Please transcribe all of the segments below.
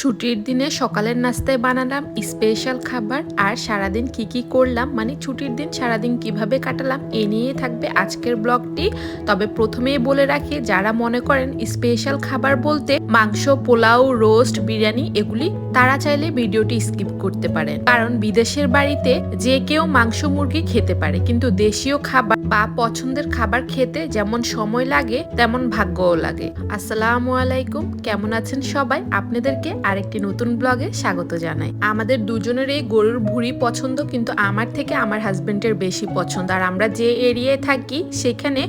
ছুটির দিনে সকালের নাস্তায় বানালাম স্পেশাল খাবার আর সারাদিন কি কি করলাম মানে ছুটির দিন সারাদিন কীভাবে কাটালাম, এ নিয়ে থাকবে আজকের ব্লগটি। তবে প্রথমেই বলে রাখি, যারা মনে করেন স্পেশাল খাবার বলতে মাংস, পোলাও রোস্ট বিরিয়ানি, এগুলি, তারা চাইলে ভিডিওটি স্কিপ করতে পারেন। কারণ বিদেশের বাড়িতে যে কেউ মাংস মুরগি খেতে পারে, কিন্তু দেশীয় খাবার বা পছন্দের খাবার খেতে যেমন সময় লাগে, তেমন ভাগ্যও লাগে। আসসালামু আলাইকুম, কেমন আছেন সবাই? আপনাদেরকে আরেকটি নতুন ব্লগে স্বাগত জানাই। আমাদের দুজনের এই গরুর ভুড়ি পছন্দ কিন্তু আমার থেকে আমার হাজবেন্ডের বেশি পছন্দ। আর আমরা যে এরিয়ায় থাকি, সেখানে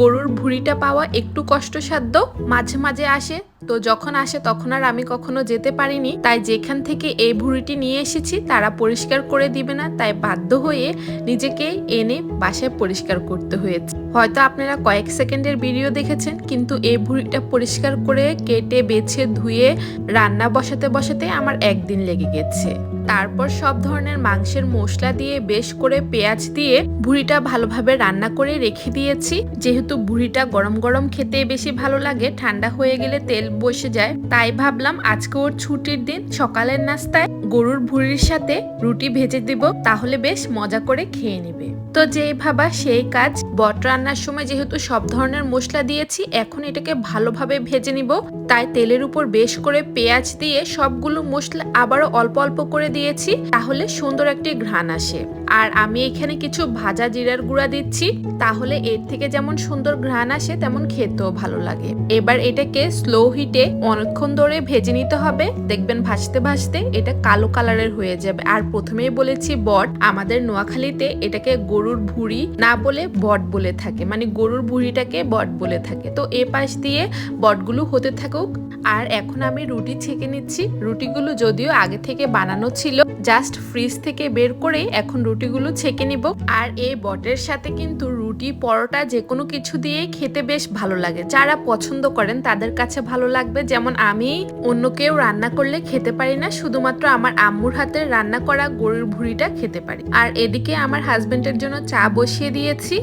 গরুর ভুড়িটা পাওয়া একটু কষ্টসাধ্য মাঝে মাঝে আসে। তো যখন আসে তখন আর আমি কখনো যেতে পারিনি। তাই যেখান থেকে এই ভুঁড়িটি নিয়ে এসেছি তারা পরিষ্কার করে দিবে না। তাই বাধ্য হয়ে নিজেকে এনে বাসায় পরিষ্কার করতে হয়েছে। হয়তো আপনারা কয়েক সেকেন্ডের ভিডিও দেখেছেন, কিন্তু এই ভুঁড়িটা পরিষ্কার করে কেটে, বেছে, ধুয়ে, রান্না বসাতে বসাতে আমার একদিন লেগে গেছে। তারপর সব ধরনের মাংসের মশলা দিয়ে, বেশ করে পেঁয়াজ দিয়ে ভুড়িটা ভালোভাবে রান্না করে রেখে দিয়েছি। যেহেতু ভুড়িটা গরম গরম খেতে বেশি ভালো লাগে, ঠান্ডা হয়ে গেলে তেল বসে যায়। তাই ভাবলাম আজকে ওর ছুটির দিন, সকালের নাস্তায় গরুর ভুড়ির সাথে রুটি ভেজে দিব, তাহলে বেশ মজা করে খেয়ে নেবে। তো যেই ভাবা সেই কাজ বট রান্নার সময় যেহেতু সব ধরনের মশলা দিয়েছি, এখন এটাকে ভালোভাবে ভেজে নিব। তাই তেলের উপর বেশ করে পেঁয়াজ দিয়ে সবগুলো মশলা আবারও অল্প অল্প করে দিয়েছি, তাহলে সুন্দর একটি ঘ্রাণ আসে। আর আমি এখানে কিছু ভাজা জিরার গুঁড়া দিচ্ছি, তাহলে এর থেকে যেমন সুন্দর ঘ্রাণ আসে, তেমন খেতেও ভালো লাগে। এবার এটাকে স্লো হিটে অনেকক্ষণ ধরে ভেজে নিতে হবে। দেখবেন ভাজতে ভাজতে এটা কালো কালারের হয়ে যাবে। আর প্রথমেই বলেছি বট, আমাদের নোয়াখালীতে এটাকে গরুর ভুড়ি না বলে বট বলে থাকে। মানে গরুর বুড়িটাকে বট বলে থাকে। তো এ পাশ দিয়ে বটগুলো হতে থাকুক। আর এখন আমি রুটি ছেঁকে নিচ্ছি। রুটিগুলো যদিও আগে থেকে বানানো ছিল, জাস্ট ফ্রিজ থেকে বের করে এখন রুটিগুলো ছেঁকে নিব। আর এই বটের সাথে কিন্তু রুটি, পরোটা যে কোনো কিছু দিয়ে খেতে বেশ ভালো লাগে। যারা পছন্দ করেন তাদের কাছে ভালো লাগবে। যেমন আমি অন্য কেউ রান্না করলে খেতে পারি না, শুধুমাত্র আমার আম্মুর হাতের রান্না করা গরুর ভুড়িটা খেতে পারি। আর এদিকে আমার হাজবেন্ডের জন্য চা বসিয়ে দিয়েছি।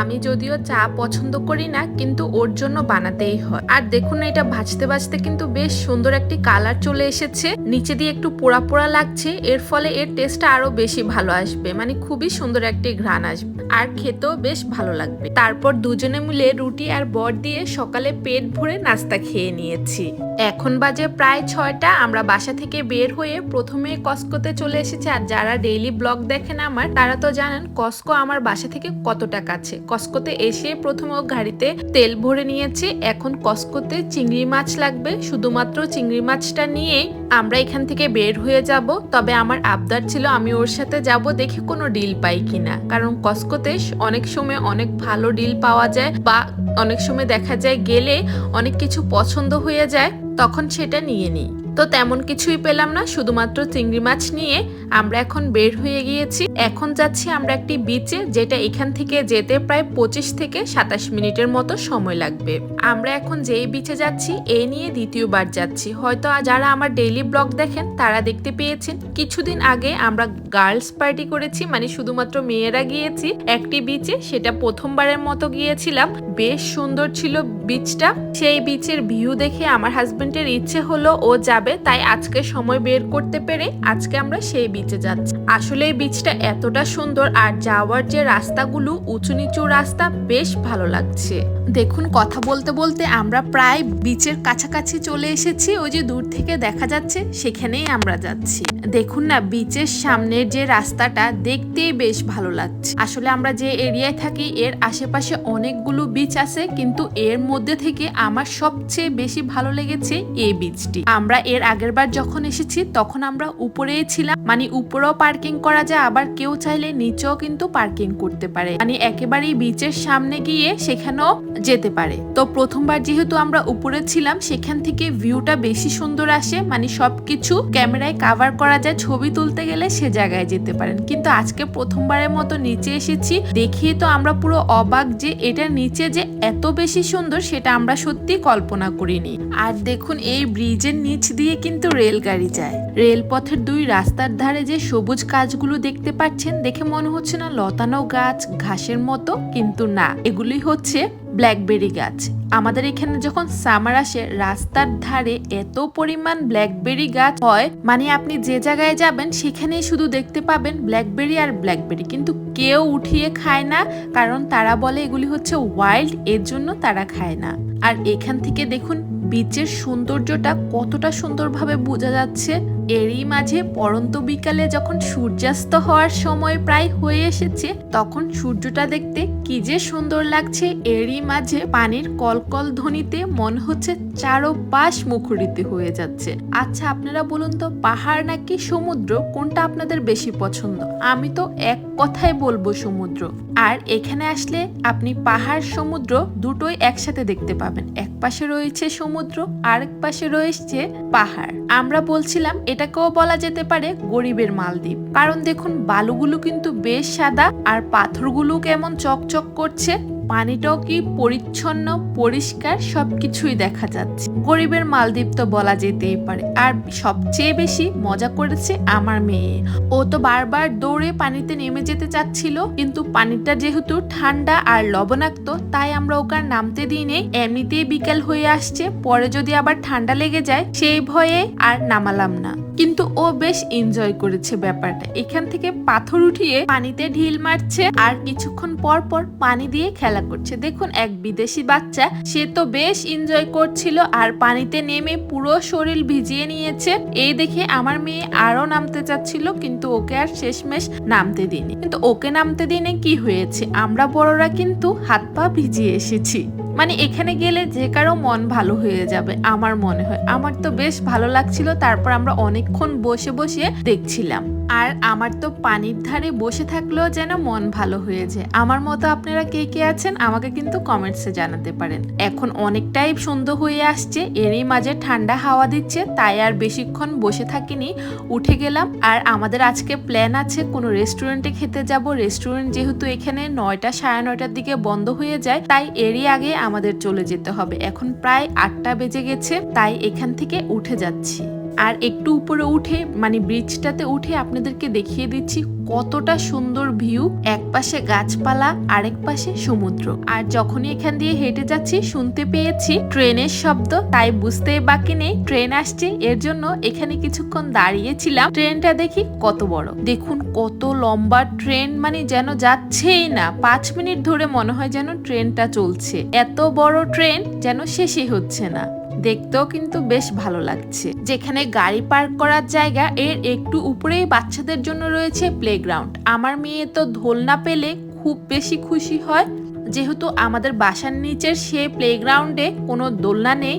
আমি যদিও চা পছন্দ করি না, কিন্তু ওর জন্য বানাতেই হয়। আর দেখুন এটা ভাজতে ভাজতে কিন্তু বেশ সুন্দর একটি কালার চলে এসেছে। নিচে দিয়ে একটু পোড়া পোড়া লাগছে। এর ফলে এর টেস্টটা আরও বেশি ভালো আসবে। মানে খুবই সুন্দর একটি ঘ্রাণ আসবে। আর খেতেও বেশ ভালো লাগবে। তারপর দুজনে মিলে রুটি আর বট দিয়ে সকালে পেট ভরে নাস্তা খেয়ে নিয়েছি। এখন বাজে প্রায় ছয়টা, আমরা বাসা থেকে বের হয়ে প্রথমে কস্কোতে চলে এসেছি। আর যারা ডেইলি ব্লগ দেখেন আমার, তারা তো জানেন কস্কো আমার বাসা থেকে কতটা কাছে। কস্কোতে এসে প্রথমে গাড়িতে তেল ভরে নিয়েছে। এখন কস্কোতে চিংড়ি মাছ লাগবে। শুধুমাত্র চিংড়ি মাছটা নিয়ে আমরা এখান থেকে বের হয়ে যাব। তবে আমার আবদার ছিল আমি ওর সাথে যাব দেখি কোনো ডিল পাই কিনা। কারণ কস্কোতে অনেক সময় অনেক ভালো ডিল পাওয়া যায় বা অনেক সময় দেখা যায় গেলে অনেক কিছু পছন্দ হয়ে যায়। তখন সেটা নিয়ে নিই। তো তেমন কিছুই পেলাম না, শুধুমাত্র চিংড়ি মাছ নিয়ে আমরা এখন বের হয়ে গিয়েছি। এখন যাচ্ছি আমরা একটি বিচে যেটা এখান থেকে যেতে প্রায় পঁচিশ থেকে সাতাশ মিনিটের মতো সময় লাগবে। আমরা এখন যেই বিচে যাচ্ছি, এ নিয়ে দ্বিতীয়বার যাচ্ছি। হয়তো যারা আমার ডেইলি ব্লগ দেখেন, তারা দেখতে পেয়েছেন, কিছুদিন আগে আমরা গার্লস পার্টি করেছি মানে শুধুমাত্র মেয়েরা গিয়েছি একটি বিচে সেটা প্রথমবারের মতো গিয়েছিলাম। বেশ সুন্দর ছিল বিচটা সেই বিচের ভিউ দেখে আমার হাজবেন্ডের ইচ্ছে হলো ও যাবে, তাই আজকে সময় বের করতে পেরে আজকে আমরা সেই বিচে যাচ্ছি। আসলে এই বিচটা এতটা সুন্দর আর যাওয়ার যে রাস্তাগুলো উঁচু নিচু রাস্তা, বেশ ভালো লাগছে। দেখুন, কথা বলতে বলতে আমরা প্রায় বিচের কাছাকাছি চলে এসেছি, ওই যে দূর থেকে দেখা যাচ্ছে, সেখানেই আমরা যাচ্ছি। দেখুন না বিচের সামনের যে রাস্তাটা, দেখতেই বেশ ভালো লাগছে। আসলে আমরা যে এরিয়ায় থাকি, এর আশেপাশে অনেকগুলো বিচ আছে, কিন্তু এর মধ্যে থেকে আমার সবচেয়ে বেশি ভালো লেগেছে এই বিচটি আমরা এর আগের বার যখন এসেছি, তখন আমরা উপরেই ছিলাম। মানে উপরেও পার্কিং করা যায়, আবার কেউ চাইলে নিচেও কিন্তু পার্কিং করতে পারে। মানে একেবারেই বিচের সামনে গিয়ে সেখানেও যেতে পারে। তো প্রথমবার যেহেতু আমরা উপরে ছিলাম, সেখান থেকে ভিউটা বেশি সুন্দর আসে। মানে সবকিছু ক্যামেরায় কাভার করা যায়, ছবি তুলতে গেলে সে জায়গায় যেতে পারেন। কিন্তু আজকে প্রথমবারের মতো নিচে এসেছি দেখিয়ে তো আমরা পুরো অবাক যে এটা নিচে যে এত বেশি সুন্দর সেটা আমরা সত্যি কল্পনা করিনি। আর দেখুন এই ব্রিজের নিচ দিয়ে কিন্তু রেলগাড়ি যায়। রেলপথের দুই রাস্তার ধারে যে সবুজ গাছগুলো দেখতে পাচ্ছেন, দেখে মনে হচ্ছে না লতানো গাছ, ঘাসের মতো, কিন্তু না। এগুলি হচ্ছে ব্ল্যাকবেরি গাছ। আমাদের এখানে যখন সামার আসে, রাস্তার ধারে এত পরিমাণ ব্ল্যাকবেরি গাছ হয় মানে আপনি যে জায়গায় যাবেন, সেখানেই শুধু দেখতে পাবেন ব্ল্যাকবেরি আর ব্ল্যাকবেরি কিন্তু কেউ উঠিয়ে খায় না, কারণ তারা বলে এগুলি হচ্ছে ওয়াইল্ড এর জন্য তারা খায় না। আর এখান থেকে দেখুন বিচের সৌন্দর্যটা কতটা সুন্দরভাবে বোঝা যাচ্ছে। এরই মাঝে পরন্ত বিকালে যখন সূর্যাস্ত হওয়ার সময় প্রায় হয়ে এসেছে, তখন সূর্যটা দেখতে কি যে সুন্দর লাগছে। এরই মাঝে পানির কলকল ধ্বনিতে মনে হচ্ছে চারোপাশ মুখরিত হয়ে যাচ্ছে। আচ্ছা আপনারা বলুন তো, পাহাড় নাকি সমুদ্র? কোনটা আপনাদের বেশি পছন্দ? আমি তো এক কথায় বলব সমুদ্র। আর এখানে আসলে আপনি পাহাড়, সমুদ্র দুটোই একসাথে দেখতে পাবেন। এক পাশে রয়েছে সমুদ্র, আরেক পাশে রয়েছে পাহাড়। আমরা বলছিলাম এটাকেও বলা যেতে পারে গরিবের মালদ্বীপ। কারণ দেখুন, বালুগুলো কিন্তু বেশ সাদা আর পাথরগুলো কেমন চকচক করছে, পানিটাও কি পরিচ্ছন্ন, পরিষ্কার সবকিছুই দেখা যাচ্ছে। গরিবের মালদ্বীপ তো বলা যেতেই পারে। আর সবচেয়ে বেশি মজা করেছে আমার মেয়ে। ও তো বারবার দৌড়ে পানিতে নেমে যেতে চাচ্ছিল, কিন্তু পানিটা যেহেতু ঠান্ডা আর লবণাক্ত, তাই আমরা ওকে আর নামতে দিই নেই এমনিতেই বিকেল হয়ে আসছে, পরে যদি আবার ঠান্ডা লেগে যায়, সেই ভয়ে আর নামালাম না। কিন্তু ও বেশ এনজয় করেছে ব্যাপারটা। এখান থেকে পাথর উঠিয়ে পানিতে ঢিল মারছে আর কিছুক্ষণ পর পর পানি দিয়ে খেলা করছে। দেখুন, এক বিদেশি বাচ্চা, সে তো বেশ এনজয় করছিল আর পানিতে নেমে পুরো শরীর ভিজিয়ে নিয়েছে। এই দেখে আমার মেয়ে আরও নামতে চাচ্ছিল, কিন্তু ওকে আর শেষমেশ নামতে দিইনি। কিন্তু ওকে নামতে দিনে কি হয়েছে? আমরা বড়রা কিন্তু হাত পা ভিজিয়ে এসেছি। মানে এখানে গেলে যে কারও মন ভালো হয়ে যাবে, আমার মনে হয়। আমার তো বেশ ভালো লাগছিল, তারপর আমরা অনেকক্ষণ বসে বসে দেখছিলাম। আর আমার তো পানির ধারে বসে থাকলেও যেন মন ভালো হয়ে যায়। আমার মতো আপনারা কে কে আছেন, আমাকে কিন্তু কমেন্টসে জানাতে পারেন। এখন অনেকটাই সুন্দর হয়ে আসছে, এরই মাঝে ঠান্ডা হাওয়া দিচ্ছে, তাই আর বেশিক্ষণ বসে থাকিনি। উঠে গেলাম, আর আমাদের আজকে প্ল্যান আছে, কোনো রেস্টুরেন্টে খেতে যাব। রেস্টুরেন্ট যেহেতু এখানে নয়টা সাড়ে নয়টার দিকে বন্ধ হয়ে যায়, তাই এরই আগে আমাদের চলে যেতে হবে। এখন প্রায় আটটা বেজে গেছে তাই এখান থেকে উঠে যাচ্ছি। আর একটু উপরে উঠে মানে ব্রিজটাতে উঠে আপনাদেরকে দেখিয়ে দিচ্ছি কতটা সুন্দর ভিউ এক পাশে গাছপালা, আরেক পাশে সমুদ্র। আর যখনই এখান দিয়ে হেঁটে যাচ্ছি, শুনতে পেয়েছি ট্রেনের শব্দ। তাই বুঝতে বাকি নেই, ট্রেন আসছে। এর জন্য এখানে কিছুক্ষণ দাঁড়িয়েছিলাম। ট্রেনটা দেখি কত বড়। দেখুন কত লম্বা ট্রেন মানে যেন যাচ্ছেই না। পাঁচ মিনিট ধরে মনে হয় যেন ট্রেনটা চলছে। এত বড় ট্রেন যেন শেষই হচ্ছে না। দেখতেও কিন্তু বেশ ভালো লাগছে। যেখানে গাড়ি পার্ক করার জায়গা, এর একটু উপরেই বাচ্চাদের জন্য রয়েছে প্লেগ্রাউন্ড আমার মেয়ে তো দোলনা পেলে খুব বেশি খুশি হয়। যেহেতু আমাদের বাসার নিচের সে প্লেগ্রাউন্ডে কোনো দোলনা নেই,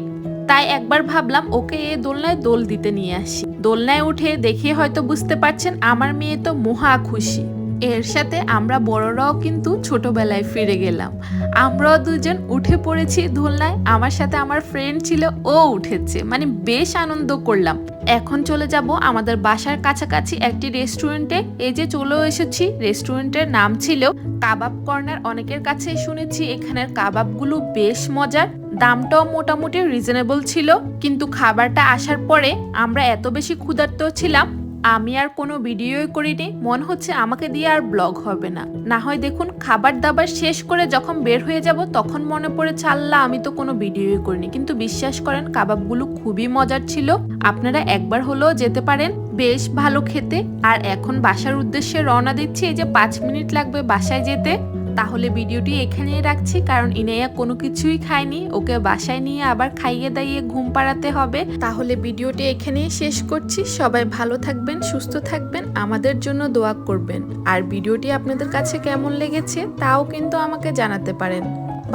তাই একবার ভাবলাম ওকে এ দোলনায় দোল দিতে নিয়ে আসি। দোলনায় উঠে দেখে হয়তো বুঝতে পারছেন, আমার মেয়ে তো মহা খুশি। এর সাথে আমরা বড়রাও কিন্তু ছোটবেলায় ফিরে গেলাম। আমরাও দুজন উঠে পড়েছি দোলনায়, আমার সাথে আমার ফ্রেন্ড ছিল, ও উঠেছে। মানে বেশ আনন্দ করলাম। এখন চলে যাব আমাদের বাসার কাছাকাছি একটি রেস্টুরেন্টে এই যে চলেও এসেছি রেস্টুরেন্টের নাম ছিল কাবাব কর্নার। অনেকের কাছে শুনেছি এখানের কাবাবগুলো বেশ মজার, দামটাও মোটামুটি রিজনেবল ছিল। কিন্তু খাবারটা আসার পরে আমরা এত বেশি ক্ষুধার্ত ছিলাম আমি আর কোনো ভিডিওই করিনি, মনে হচ্ছে আমাকে দিয়ে আর ব্লগ হবে না। না হয় দেখুন, খাবার দাবার শেষ করে যখন বের হয়ে যাব, তখন মনে পড়ে আল্লাহ, আমি তো কোনো ভিডিওই করিনি। কিন্তু বিশ্বাস করেন, কাবাবগুলো খুবই মজার ছিল। আপনারা একবার হলেও যেতে পারেন, বেশ ভালো খেতে। আর এখন বাসার উদ্দেশ্যে রওনা দিচ্ছি, এই যে পাঁচ মিনিট লাগবে বাসায় যেতে। তাহলে ভিডিওটি এখানেই রাখছি, কারণ ইনাইয়া কোনো কিছুই খায়নি, ওকে বাসায় নিয়ে আবার খাইয়ে দাইয়ে ঘুম পাড়াতে হবে। তাহলে ভিডিওটি এখানেই শেষ করছি, সবাই ভালো থাকবেন, সুস্থ থাকবেন, আমাদের জন্য দোয়া করবেন। আর ভিডিওটি আপনাদের কাছে কেমন লেগেছে, তাও কিন্তু আমাকে জানাতে পারেন।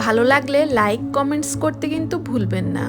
ভালো লাগলে লাইক, কমেন্টস করতে কিন্তু ভুলবেন না।